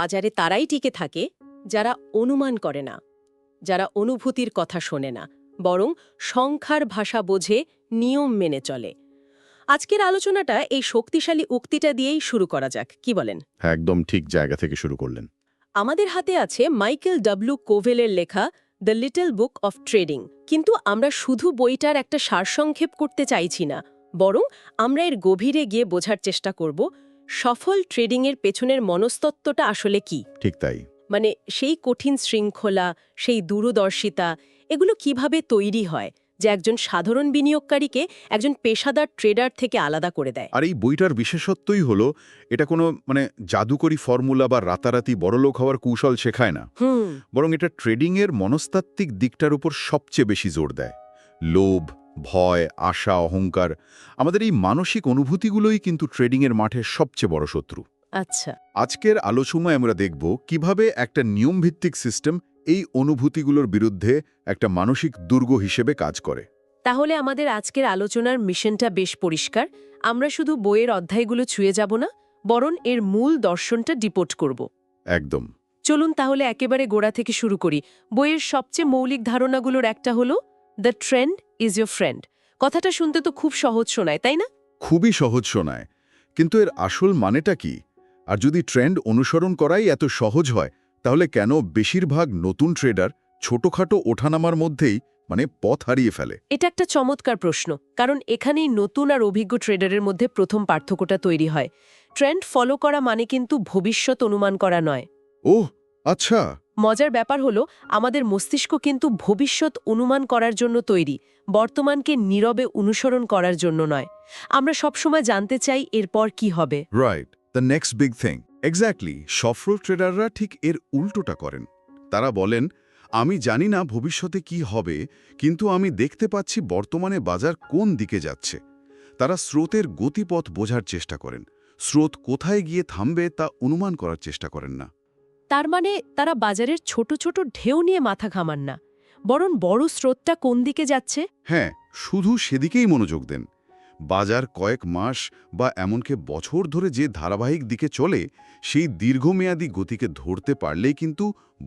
বাজারে তারাই টিকে থাকে যারা অনুমান করে না যারা অনুভূতির কথা শোনে না বরং সংখ্যার ভাষা বোঝে নিয়ম মেনে চলে। আজকের আলোচনাটা এই শক্তিশালী উক্তিটা দিয়েই শুরু করা যাক কি বলেন? হ্যাঁ একদম ঠিক জায়গা থেকে শুরু করলেন। আমাদের হাতে আছে মাইকেল ডাব্লু কোভেলের লেখা the little book of trading. কিন্তু আমরা শুধু বইটার একটা সারসংক্ষেপ করতে চাইছি না বরং আমরা এর গভীরে গিয়ে বোঝার চেষ্টা করব সফল ট্রেডিংয়ের পেছনের মনস্তত্ত্বটা আসলে কি? ঠিক তাই। মানে সেই কঠিন শৃঙ্খলা সেই দূরদর্শিতা এগুলো কীভাবে তৈরি হয় যে একজন সাধারণ বিনিয়োগকারীকে একজন পেশাদার ট্রেডার থেকে আলাদা করে দেয়? আর এই বইটার বিশেষত্বই হলো এটা কোনো মানে জাদুকরি ফর্মুলা বা রাতারাতি বড়লোক হওয়ার কৌশল শেখায় না। বরং এটা ট্রেডিংয়ের মনস্তাত্ত্বিক দিকটার উপর সবচেয়ে বেশি জোর দেয়। লোভ ভয় আশা অহংকার আমাদের এই মানসিক অনুভূতিগুলোই কিন্তু ট্রেডিংয়ের মাঠে সবচেয়ে বড় শত্রু। আচ্ছা। আজকের আলোচনায় আমরা দেখব কীভাবে একটা নিয়মভিত্তিক সিস্টেম এই অনুভূতিগুলোর বিরুদ্ধে একটা মানসিক দুর্গ হিসেবে কাজ করে। তাহলে আমাদের আজকের আলোচনার মিশনটা বেশ পরিষ্কার। আমরা শুধু বইয়ের অধ্যায়গুলো ছুঁয়ে যাব না বরং এর মূল দর্শনটা ডিপোর্ট করব। একদম। চলুন তাহলে একেবারে গোড়া থেকে শুরু করি। বইয়ের সবচেয়ে মৌলিক ধারণাগুলোর একটা হলো the trend is your friend কথাটা শুনতে তো খুব সহজ শোনায় তাই না? খুবই সহজ শোনায়। কিন্তু এর আসল মানেটা কি? আর যদি ট্রেন্ড অনুসরণ করাই এত সহজ হয় তাহলে কেন বেশিরভাগ নতুন ট্রেডার ছোটখাটো ওঠানামার মধ্যেই মানে পথ হারিয়ে ফেলে? এটা একটা চমৎকার প্রশ্ন কারণ এখানেই নতুন আর অভিজ্ঞ ট্রেডারের মধ্যে প্রথম পার্থক্যটা তৈরি হয়। ট্রেন্ড ফলো করা মানে কিন্তু ভবিষ্যৎ অনুমান করা নয়। ওহ আচ্ছা। মজার ব্যাপার হলো, আমাদের মস্তিষ্ক কিন্তু ভবিষ্যৎ অনুমান করার জন্য তৈরি, বর্তমানকে নীরবে অনুসরণ করার জন্য নয়। আমরা সবসময় জানতে চাই এরপর কি হবে। Right the next big thing exactly সফল ট্রেডাররা ঠিক এর উল্টোটা করেন। তারা বলেন, আমি জানি না ভবিষ্যতে কি হবে, কিন্তু আমি দেখতে পাচ্ছি বর্তমানে বাজার কোন দিকে যাচ্ছে। তারা স্রোতের গতিপথ বোঝার চেষ্টা করেন। স্রোত কোথায় গিয়ে থামবে তা অনুমান করার চেষ্টা করেন না। তার মানে তারা বাজারের ছোট ছোট ঢেউ নিয়ে মাথা ঘামান না। বরং বড় স্রোতটা কোন দিকে যাচ্ছে? হ্যাঁ শুধু সেদিকেই মনোযোগ দেন। বাজার কয়েক মাস বা এমনকি বছর ধরে যে ধারাবাহিক দিকে চলে সেই দীর্ঘমেয়াদী গতিকে ধরতে পারলেই কিন্তু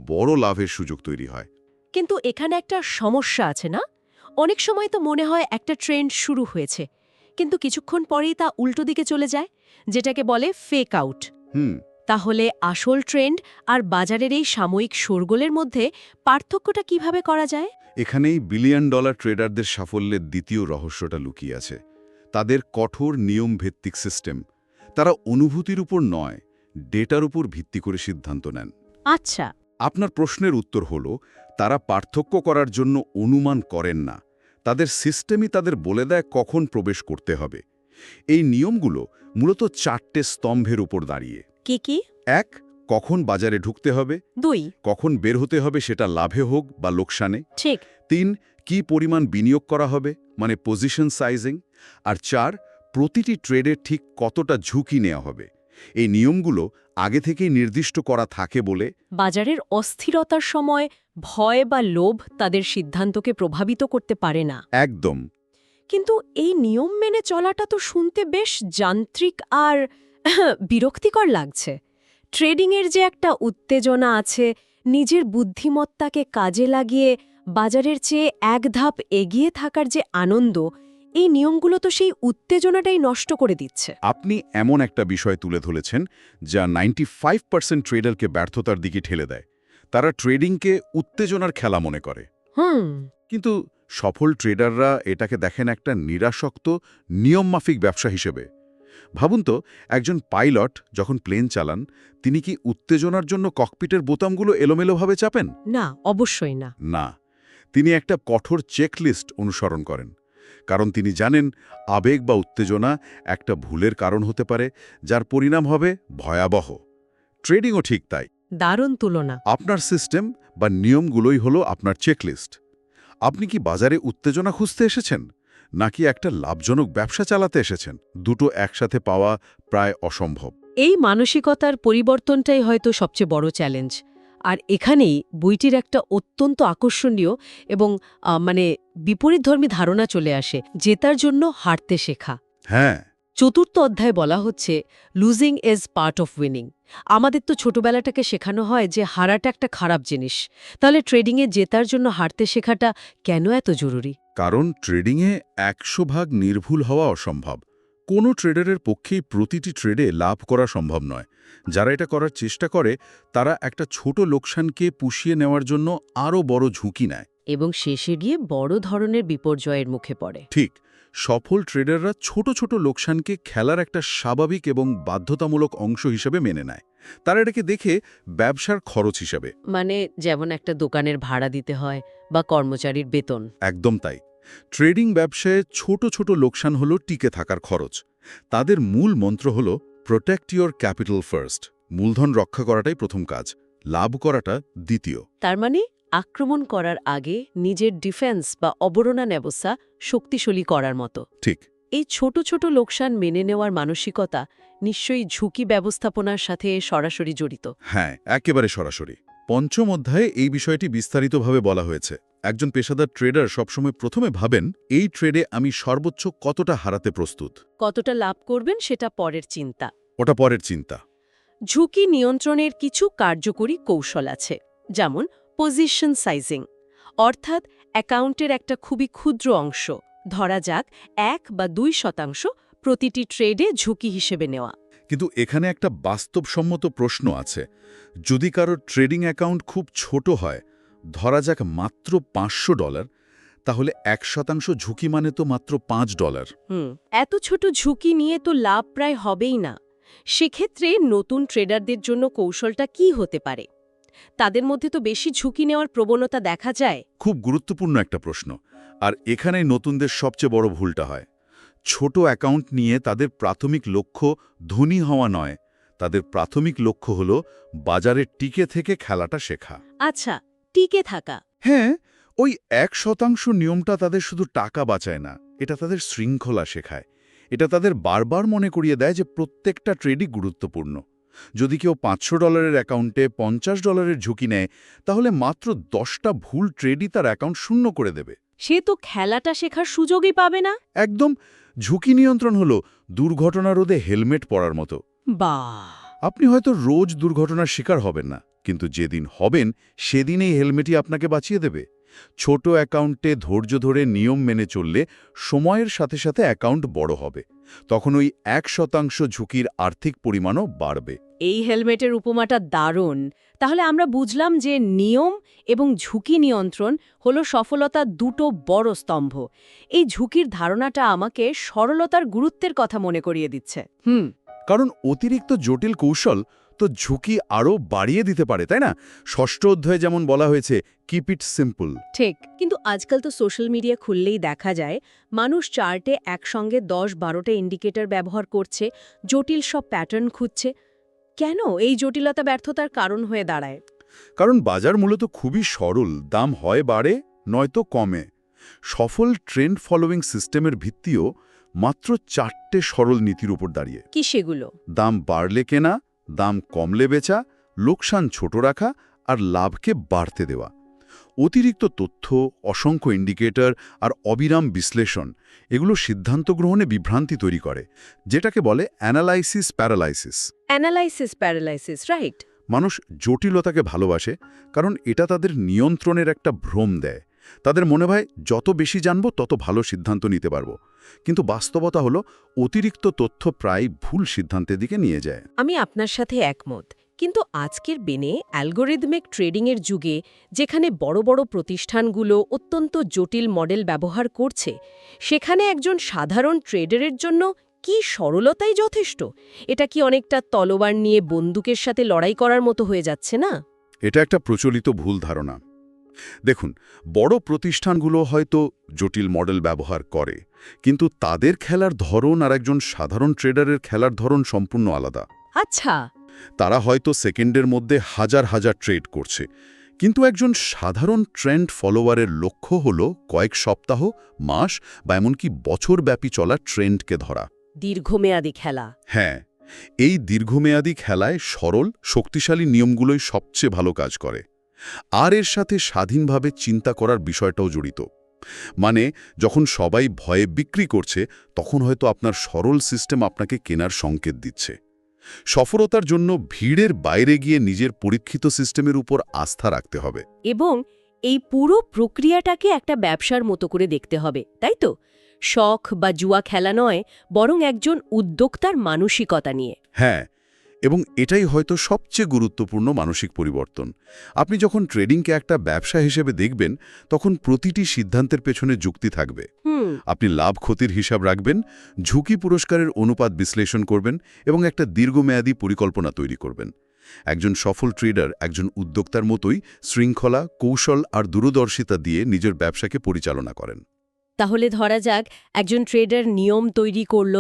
বড় লাভের সুযোগ তৈরি হয়। কিন্তু এখানে একটা সমস্যা আছে না? অনেক সময় তো মনে হয় একটা ট্রেন্ড শুরু হয়েছে। কিন্তু কিছুক্ষণ পরেই তা উল্টো দিকে চলে যায় যেটাকে বলে ফেক আউট হুম তাহলে আসল ট্রেন্ড আর বাজারের এই সাময়িক শোরগোলের মধ্যে পার্থক্যটা কীভাবে করা যায়? এখানেই বিলিয়ন ডলার ট্রেডারদের সাফল্যের দ্বিতীয় রহস্যটা লুকিয়ে আছে। তাদের কঠোর নিয়মভিত্তিক সিস্টেম। তারা অনুভূতির উপর নয় ডেটার উপর ভিত্তি করে সিদ্ধান্ত নেন। আচ্ছা। আপনার প্রশ্নের উত্তর হল তারা পার্থক্য করার জন্য অনুমান করেন না। তাদের সিস্টেমই তাদের বলে দেয় কখন প্রবেশ করতে হবে। এই নিয়মগুলো মূলত চারটে স্তম্ভের উপর দাঁড়িয়ে। কি কি? এক কখন বাজারে ঢুকতে হবে। দুই। কখন বের হতে হবে সেটা লাভে হোক বা লোকসানে। ঠিক। তিন কি পরিমাণ বিনিয়োগ করা হবে মানে পজিশন সাইজিং আর চার প্রতিটি ট্রেডের ঠিক কতটা ঝুঁকি নেওয়া হবে। এই নিয়মগুলো আগে থেকেই নির্দিষ্ট করা থাকে বলে বাজারের অস্থিরতার সময় ভয় বা লোভ তাদের সিদ্ধান্তকে প্রভাবিত করতে পারে না। একদম। কিন্তু এই নিয়ম মেনে চলাটা তো শুনতে বেশ যান্ত্রিক আর বিরক্তিকর লাগছে। ট্রেডিংয়ের যে একটা উত্তেজনা আছে নিজের বুদ্ধিমত্তাকে কাজে লাগিয়ে বাজারের চেয়ে এক ধাপ এগিয়ে থাকার যে আনন্দ এই নিয়মগুলো তো সেই উত্তেজনাটাই নষ্ট করে দিচ্ছে। আপনি এমন একটা বিষয় তুলে ধরেছেন যা নাইনটি ফাইভ পার্সেন্ট ট্রেডারকে ব্যর্থতার দিকে ঠেলে দেয়। তারা ট্রেডিংকে উত্তেজনার খেলা মনে করে। হুম। কিন্তু সফল ট্রেডাররা এটাকে দেখেন একটা নিরাসক্ত নিয়মমাফিক ব্যবসা হিসেবে। ভাবুন তো একজন পাইলট যখন প্লেন চালান তিনি কি উত্তেজনার জন্য ককপিটের বোতামগুলো এলোমেলোভাবে চাপেন? না অবশ্যই না। না। তিনি একটা কঠোর চেকলিস্ট অনুসরণ করেন কারণ তিনি জানেন আবেগ বা উত্তেজনা একটা ভুলের কারণ হতে পারে যার পরিণাম হবে ভয়াবহ। ট্রেডিংও ঠিক তাই। দারুণ তুলনা। আপনার সিস্টেম বা নিয়মগুলোই হলো আপনার চেকলিস্ট। আপনি কি বাজারে উত্তেজনা খুঁজতে এসেছেন? নাকি একটা লাভজনক ব্যবসা চালাতে এসেছেন? দুটো একসাথে পাওয়া প্রায় অসম্ভব। এই মানসিকতার পরিবর্তনটাই হয়তো সবচেয়ে বড় চ্যালেঞ্জ। আর এখানেই বইটির একটা অত্যন্ত আকর্ষণীয় এবং মানে বিপরীতধর্মী ধারণা চলে আসে জেতার জন্য হারতে শেখা। হ্যাঁ। চতুর্থ অধ্যায় বলা হচ্ছে losing is part of winning আমাদের তো ছোটবেলাটাকে শেখানো হয় যে হারাটা একটা খারাপ জিনিস। তাহলে ট্রেডিংয়ে জেতার জন্য হারতে শেখাটা কেন এত জরুরি? কারণ ট্রেডিংয়ে একশো ভাগ নির্ভুল হওয়া অসম্ভব। কোনো ট্রেডারের পক্ষেই প্রতিটি ট্রেডে লাভ করা সম্ভব নয়। যারা এটা করার চেষ্টা করে তারা একটা ছোট লোকসানকে পুষিয়ে নেওয়ার জন্য আরও বড় ঝুঁকি নেয়। এবং শেষে গিয়ে বড় ধরনের বিপর্যয়ের মুখে পড়ে। ঠিক। সফল ট্রেডাররা ছোট ছোট লোকসানকে খেলার একটা স্বাভাবিক এবং বাধ্যতামূলক অংশ হিসেবে মেনে নেয়। তারা এটাকে দেখে ব্যবসার খরচ হিসাবে। মানে যেমন একটা দোকানের ভাড়া দিতে হয় বা কর্মচারীর বেতন। একদম তাই। ট্রেডিং ব্যবসায় ছোট ছোট লোকসান হলো টিকে থাকার খরচ। তাদের মূল মন্ত্র হল প্রোটেক্ট ইয়োর ক্যাপিটাল ফার্স্ট মূলধন রক্ষা করাটাই প্রথম কাজ লাভ করাটা দ্বিতীয়। তার মানে আক্রমণ করার আগে নিজের ডিফেন্স বা অবরণা ব্যবস্থা শক্তিশালী করার মতো। ঠিক। এই ছোট ছোট লোকসান মেনে নেওয়ার মানসিকতা নিশ্চয়ই ঝুঁকি ব্যবস্থাপনার সাথে সরাসরি জড়িত। হ্যাঁ একেবারে সরাসরি। পঞ্চম অধ্যায়ে এই বিষয়টি বিস্তারিতভাবে বলা হয়েছে। একজন পেশাদার ট্রেডার সবসময় প্রথমে ভাবেন এই ট্রেডে আমি সর্বোচ্চ কতটা হারাতে প্রস্তুত? কতটা লাভ করবেন সেটা পরের চিন্তা। ওটা পরের চিন্তা। ঝুঁকি নিয়ন্ত্রণের কিছু কার্যকরী কৌশল আছে। যেমন পজিশন সাইজিং অর্থাৎ অ্যাকাউন্টের একটা খুবই ক্ষুদ্র অংশ। ধরা যাক এক বা দুই শতাংশ প্রতিটি ট্রেডে ঝুঁকি হিসেবে নেওয়া। কিন্তু এখানে একটা বাস্তবসম্মত প্রশ্ন আছে। যদি কারও ট্রেডিং অ্যাকাউন্ট খুব ছোট হয় ধরা যাক মাত্র পাঁচশো ডলার তাহলে এক শতাংশ ঝুঁকি মানে তো মাত্র পাঁচ ডলার। এত ছোট ঝুঁকি নিয়ে তো লাভ প্রায় হবেই না। সেক্ষেত্রে নতুন ট্রেডারদের জন্য কৌশলটা কি হতে পারে? তাদের মধ্যে তো বেশি ঝুঁকি নেওয়ার প্রবণতা দেখা যায়। খুব গুরুত্বপূর্ণ একটা প্রশ্ন। আর এখানেই নতুনদের সবচেয়ে বড় ভুলটা হয়। ছোট অ্যাকাউন্ট নিয়ে তাদের প্রাথমিক লক্ষ্য ধনী হওয়া নয়। তাদের প্রাথমিক লক্ষ্য হল বাজারে টিকে থেকে খেলাটা শেখা। আচ্ছা টিকে থাকা। হ্যাঁ ওই এক শতাংশ নিয়মটা তাদের শুধু টাকা বাঁচায় না এটা তাদের শৃঙ্খলা শেখায়। এটা তাদের বারবার মনে করিয়ে দেয় যে প্রত্যেকটা ট্রেডই গুরুত্বপূর্ণ। যদি কেউ পাঁচশো ডলারের অ্যাকাউন্টে পঞ্চাশ ডলারের ঝুঁকি নেয় তাহলে মাত্র দশটা ভুল ট্রেডই তার অ্যাকাউন্ট শূন্য করে দেবে। সে তো খেলাটা শেখার সুযোগই পাবে না। একদম ঝুঁকি নিয়ন্ত্রণ হল দুর্ঘটনা রোধে হেলমেট পরার মতো। বা আপনি হয়তো রোজ দুর্ঘটনার শিকার হবেন না কিন্তু যেদিন হবেন সেদিন এই হেলমেটই আপনাকে বাঁচিয়ে দেবে। ছোট অ্যাকাউন্টে ধৈর্য ধরে নিয়ম মেনে চললে সময়ের সাথে সাথে অ্যাকাউন্ট বড় হবে। তখন ওই এক শতাংশ ঝুঁকির আর্থিক পরিমাণও বাড়বে। এই হেলমেটের উপমাটা দারুণ। তাহলে আমরা বুঝলাম যে নিয়ম এবং ঝুঁকি নিয়ন্ত্রণ হলো সফলতা দুটো বড় স্তম্ভ। এই ঝুঁকির ধারণাটা আমাকে সরলতার গুরুত্বের কথা মনে করিয়ে দিচ্ছে। হুম। কারণ অতিরিক্ত জটিল কৌশল তো ঝুঁকি আরও বাড়িয়ে দিতে পারে তাই না? ষষ্ঠ অধ্যায়ে যেমন বলা হয়েছে কিপ ইট সিম্পল ঠিক কিন্তু আজকাল তো সোশ্যাল মিডিয়া খুললেই দেখা যায় মানুষ চার্টে একসঙ্গে দশ বারোটা ইন্ডিকেটর ব্যবহার করছে জটিল সব প্যাটার্ন খুঁজছে। কেন? এই জটিলতা ব্যর্থতার কারণ হয়ে দাঁড়ায়। কারণ বাজার মূলত খুবই সরল দাম হয় বাড়ে নয়তো কমে। সফল ট্রেন্ড ফলোয়িং সিস্টেমের ভিত্তিও মাত্র চারটে সরল নীতির উপর দাঁড়িয়ে। কি সেগুলো? দাম বাড়লে কেনা দাম কমলে বেচা লোকসান ছোট রাখা আর লাভকে বাড়তে দেওয়া। অতিরিক্ত তথ্য অসংখ্য ইন্ডিকেটর আর অবিরাম বিশ্লেষণ এগুলো সিদ্ধান্ত গ্রহণে বিভ্রান্তি তৈরি করে যেটাকে বলে analysis paralysis. Analysis paralysis right. মানুষ জটিলতাকে ভালোবাসে কারণ এটা তাদের নিয়ন্ত্রণের একটা ভ্রম দেয়। তাদের মনে হয় যত বেশি জানব তত ভালো সিদ্ধান্ত নিতে পারব। কিন্তু বাস্তবতা হলো অতিরিক্ত তথ্য প্রায় ভুল সিদ্ধান্তের দিকে নিয়ে যায়। আমি আপনার সাথে একমত কিন্তু আজকের বেনে অ্যালগোরিদমিক ট্রেডিংয়ের যুগে যেখানে বড় বড় প্রতিষ্ঠানগুলো অত্যন্ত জটিল মডেল ব্যবহার করছে সেখানে একজন সাধারণ ট্রেডারের জন্য কি সরলতাই যথেষ্ট? এটা কি অনেকটা তলোয়ার নিয়ে বন্দুকের সাথে লড়াই করার মতো হয়ে যাচ্ছে না? এটা একটা প্রচলিত ভুল ধারণা। দেখুন বড় প্রতিষ্ঠানগুলো হয়তো জটিল মডেল ব্যবহার করে কিন্তু তাদের খেলার ধরন আর একজন সাধারণ ট্রেডারের খেলার ধরন সম্পূর্ণ আলাদা। আচ্ছা। তারা হয়তো সেকেন্ডের মধ্যে হাজার হাজার ট্রেড করছে কিন্তু একজন সাধারণ ট্রেন্ড ফলোয়ারের লক্ষ্য হল কয়েক সপ্তাহ মাস বা এমনকি বছরব্যাপী চলা ট্রেন্ডকে ধরা। দীর্ঘমেয়াদী খেলা। হ্যাঁ এই দীর্ঘমেয়াদী খেলায় সরল শক্তিশালী নিয়মগুলোই সবচেয়ে ভালো কাজ করে। আর এর সাথে স্বাধীনভাবে চিন্তা করার বিষয়টাও জড়িত। মানে যখন সবাই ভয়ে বিক্রি করছে তখন হয়তো আপনার সরল সিস্টেম আপনাকে কেনার সংকেত দিচ্ছে। সফলতার জন্য ভিড়ের বাইরে গিয়ে নিজের পরীক্ষিত সিস্টেমের উপর আস্থা রাখতে হবে। এবং এই পুরো প্রক্রিয়াটাকে একটা ব্যবসার মতো করে দেখতে হবে তাই তো? শখ বা জুয়া খেলা নয় বরং একজন উদ্যোক্তার মানসিকতা নিয়ে। হ্যাঁ এবং এটাই হয়তো সবচেয়ে গুরুত্বপূর্ণ মানসিক পরিবর্তন। আপনি যখন ট্রেডিংকে একটা ব্যবসা হিসেবে দেখবেন তখন প্রতিটি সিদ্ধান্তের পেছনে যুক্তি থাকবে। আপনি লাভ ক্ষতির হিসাব রাখবেন ঝুঁকি পুরস্কারের অনুপাত বিশ্লেষণ করবেন এবং একটা দীর্ঘমেয়াদী পরিকল্পনা তৈরি করবেন। একজন সফল ট্রেডার একজন উদ্যোক্তার মতোই শৃঙ্খলা কৌশল আর দূরদর্শিতা দিয়ে নিজের ব্যবসাকে পরিচালনা করেন। তাহলে ধরা যাক একজন ট্রেডার নিয়ম তৈরি করল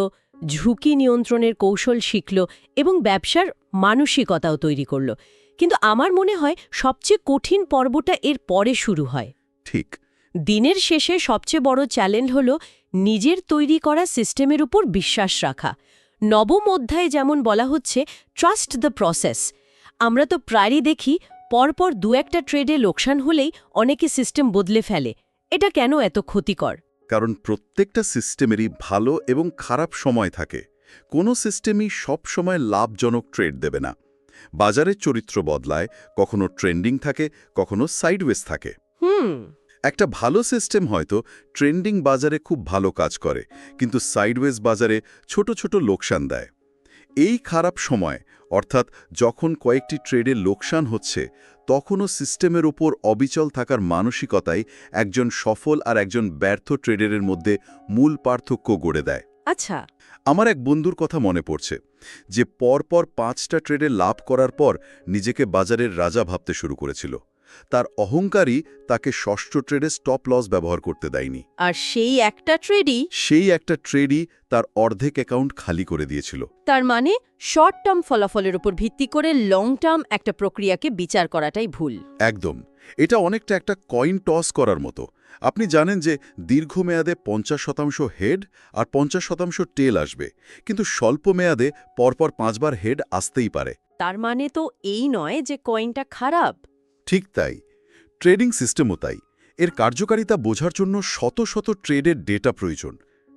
ঝুঁকি নিয়ন্ত্রণের কৌশল শিখল এবং ব্যবসার মানসিকতাও তৈরি করল। কিন্তু আমার মনে হয় সবচেয়ে কঠিন পর্বটা এর পরে শুরু হয়। ঠিক। দিনের শেষে সবচেয়ে বড় চ্যালেঞ্জ হল নিজের তৈরি করা সিস্টেমের উপর বিশ্বাস রাখা। নবম অধ্যায়ে যেমন বলা হচ্ছে ট্রাস্ট দ্য প্রসেস আমরা তো প্রায়ই দেখি পরপর দু একটা ট্রেডে লোকসান হলেই অনেকে সিস্টেম বদলে ফেলে। এটা কেন এত ক্ষতিকর? কারণ প্রত্যেকটা সিস্টেমেরই ভালো এবং খারাপ সময় থাকে। কোনো সিস্টেমই সবসময় লাভজনক ট্রেড দেবে না। বাজারের চরিত্র বদলায় কখনো ট্রেন্ডিং থাকে কখনো সাইডওয়েজ থাকে। হুম। একটা ভালো সিস্টেম হয়তো ট্রেন্ডিং বাজারে খুব ভালো কাজ করে কিন্তু সাইডওয়েজ বাজারে ছোট ছোট লোকসান দেয়। এই খারাপ সময় অর্থাৎ যখন কয়েকটি ট্রেডে লোকসান হচ্ছে তখনও সিস্টেমের ওপর অবিচল থাকার মানসিকতাই একজন সফল আর একজন ব্যর্থ ট্রেডারের মধ্যে মূল পার্থক্য গড়ে দেয়। আচ্ছা। আমার এক বন্ধুর কথা মনে পড়ছে যে পরপর পাঁচটা ট্রেডে লাভ করার পর নিজেকে বাজারের রাজা ভাবতে শুরু করেছিল। তার অহংকারই তাকে ষষ্ঠ ট্রেডে স্টপ লস ব্যবহার করতে দেয়নি। আর সেই একটা ট্রেডই সেই একটা ট্রেডই তার অর্ধেক অ্যাকাউন্ট খালি করে দিয়েছিল। তার মানে শর্ট টার্ম ফলাফলের উপর ভিত্তি করে লং টার্ম একটা প্রক্রিয়াকে বিচার করাটাই ভুল। একদম। এটা অনেকটা একটা কয়েন টস করার মতো। আপনি জানেন যে দীর্ঘমেয়াদে পঞ্চাশ শতাংশ হেড আর পঞ্চাশ শতাংশ টেল আসবে। কিন্তু স্বল্প মেয়াদে পরপর পাঁচবার হেড আসতেই পারে। তার মানে তো এই নয় যে কয়েনটা খারাপ। ঠিক তাই। ট্রেডিং সিস্টেমও তাই। এর কার্যকারিতা বোঝার জন্য শত শত ট্রেডের ডেটা প্রয়োজন।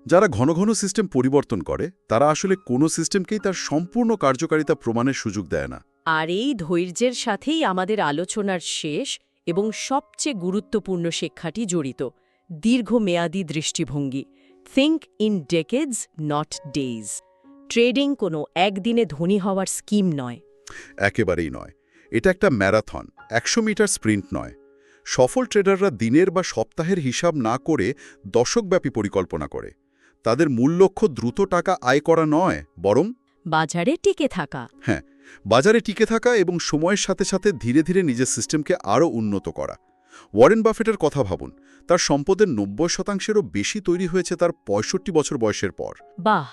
যারা ঘন ঘন সিস্টেম পরিবর্তন করে তারা আসলে কোনো সিস্টেমকেই তার সম্পূর্ণ কার্যকারিতা প্রমাণের সুযোগ দেয় না। আর এই ধৈর্যের সাথেই আমাদের আলোচনার শেষ এবং সবচেয়ে গুরুত্বপূর্ণ শিক্ষাটি জড়িত দীর্ঘমেয়াদী দৃষ্টিভঙ্গি। Think in decades not days trading কোনো একদিনে ধনী হওয়ার স্কিম নয়। একেবারেই নয়। এটা একটা ম্যারাথন। একশো মিটার স্প্রিন্ট নয়। সফল ট্রেডাররা দিনের বা সপ্তাহের হিসাব না করে দশকব্যাপী পরিকল্পনা করে। তাদের মূল লক্ষ্য দ্রুত টাকা আয় করা নয় বরং বাজারে টিকে থাকা। হ্যাঁ বাজারে টিকে থাকা এবং সময়ের সাথে সাথে ধীরে ধীরে নিজের সিস্টেমকে আরও উন্নত করা। ওয়ারেন বাফেটের কথা ভাবুন। তার সম্পদের নব্বই শতাংশেরও বেশি তৈরি হয়েছে তার পঁয়ষট্টি বছর বয়সের পর। বাহ!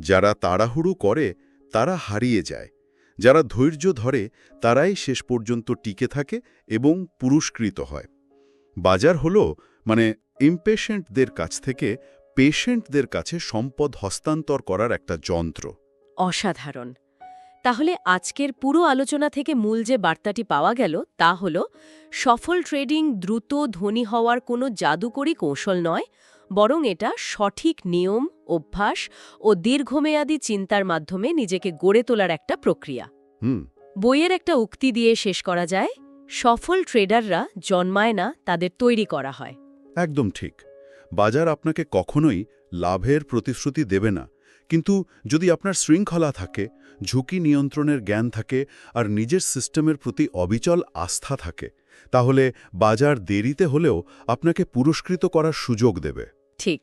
যারা তাড়াহুড়ো করে তারা হারিয়ে যায়। যারা ধৈর্য ধরে, তারাই শেষ পর্যন্ত টিকে থাকে এবং পুরস্কৃত হয়। বাজার হলো মানে ইমপেশেন্টদের কাছ থেকে পেশেন্টদের কাছে সম্পদ হস্তান্তর করার একটা যন্ত্র। অসাধারণ। তাহলে আজকের পুরো আলোচনা থেকে মূল যে বার্তাটি পাওয়া গেল, তা হল, সফল ট্রেডিং দ্রুত ধনী হওয়ার কোনো জাদুকরী কৌশল নয় বরং এটা সঠিক নিয়ম অভ্যাস ও দীর্ঘমেয়াদী চিন্তার মাধ্যমে নিজেকে গড়ে তোলার একটা প্রক্রিয়া। হুম। বইয়ের একটা উক্তি দিয়ে শেষ করা যায় সফল ট্রেডাররা জন্মায় না তাদের তৈরি করা হয়। একদম ঠিক। বাজার আপনাকে কখনোই লাভের প্রতিশ্রুতি দেবে না। কিন্তু যদি আপনার শৃঙ্খলা থাকে ঝুঁকি নিয়ন্ত্রণের জ্ঞান থাকে আর নিজের সিস্টেমের প্রতি অবিচল আস্থা থাকে তাহলে বাজার দেরিতে হলেও আপনাকে পুরস্কৃত করার সুযোগ দেবে। ঠিক।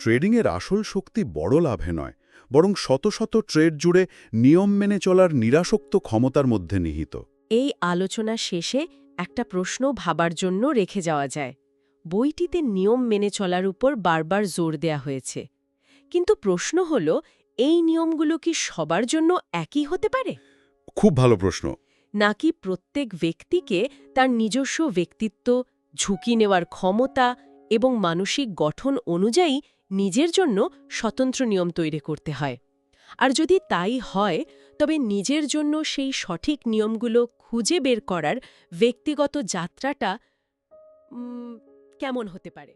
ট্রেডিংয়ের আসল শক্তি বড় লাভে নয় বরং শত শত ট্রেড জুড়ে নিয়ম মেনে চলার নিরাসক্ত ক্ষমতার মধ্যে নিহিত। এই আলোচনা শেষে একটা প্রশ্ন ভাবার জন্য রেখে যাওয়া যায়। বইটিতে নিয়ম মেনে চলার উপর বারবার জোর দেয়া হয়েছে। কিন্তু প্রশ্ন হল এই নিয়মগুলো কি সবার জন্য একই হতে পারে? খুব ভালো প্রশ্ন। নাকি প্রত্যেক ব্যক্তিকে তার নিজস্ব ব্যক্তিত্ব ঝুঁকি নেওয়ার ক্ষমতা এবং মানসিক গঠন অনুযায়ী নিজের জন্য স্বতন্ত্র নিয়ম তৈরি করতে হয়। আর যদি তাই হয়, তবে নিজের জন্য সেই সঠিক নিয়মগুলো খুঁজে বের করার ব্যক্তিগত যাত্রাটা কেমন হতে পারে?